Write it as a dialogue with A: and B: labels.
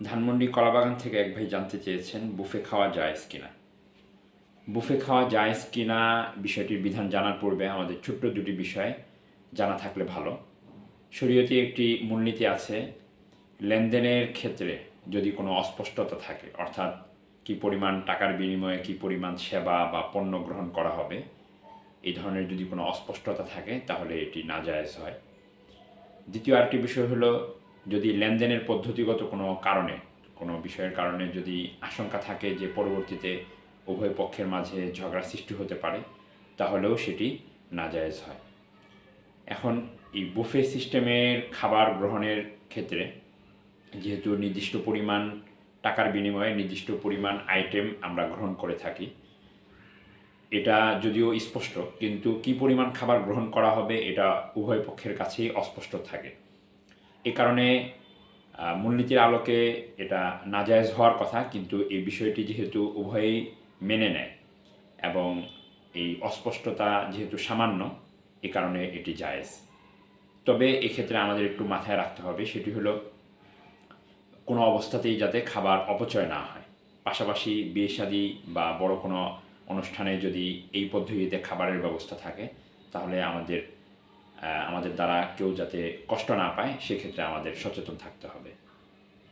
A: ধানমন্ডি কলাবাগান থেকে এক ভাই জানতে চেয়েছেন, বুফে খাওয়া জায়েজ কিনা বুফে খাওয়া জায়েজ কিনা বিষয়টির বিধান জানার পূর্বে আমাদের ছোট্ট দুটি বিষয় জানা থাকলে ভালো। শরীয়তে একটি মূলনীতি আছে, লেনদেনের ক্ষেত্রে যদি কোনো অস্পষ্টতা থাকে, অর্থাৎ কি পরিমাণ টাকার বিনিময়ে কি পরিমাণ সেবা বা পণ্য গ্রহণ করা হবে, এই ধরনের যদি কোনো অস্পষ্টতা থাকে, তাহলে এটি নাজায়েজ হয়। দ্বিতীয় আরেকটি বিষয় হলো যদি লেনদেনের পদ্ধতিগত কোনো কারণে, কোনো বিষয়ের কারণে যদি আশঙ্কা থাকে যে পরবর্তীতে উভয় পক্ষের মাঝে ঝগড়া সৃষ্টি হতে পারে, তাহলেও সেটি নাজায়েজ হয়। এখন এই বুফে সিস্টেমের খাবার গ্রহণের ক্ষেত্রে যেহেতু নির্দিষ্ট পরিমাণ টাকার বিনিময়ে নির্দিষ্ট পরিমাণ আইটেম আমরা গ্রহণ করে থাকি, এটা যদিও স্পষ্ট, কিন্তু কি পরিমাণ খাবার গ্রহণ করা হবে এটা উভয় পক্ষের কাছেই অস্পষ্ট থাকে। এ কারণে মূলনীতির আলোকে এটা নাজায়েজ হওয়ার কথা, কিন্তু এই বিষয়টি যেহেতু উভয়ই মেনে নেয় এবং এই অস্পষ্টতা যেহেতু সামান্য, এ কারণে এটি জায়েজ। তবে এক্ষেত্রে আমাদের একটু মাথায় রাখতে হবে, সেটি হলো কোনো অবস্থাতেই যাতে খাবার অপচয় না হয়। পাশাপাশি বিয়ে শাদী বা বড় কোনো অনুষ্ঠানে যদি এই পদ্ধতিতে খাবারের ব্যবস্থা থাকে, তাহলে আমাদের আমাদের দ্বারা কেউ যাতে কষ্ট না পায় সেক্ষেত্রে আমাদের সচেতন থাকতে হবে।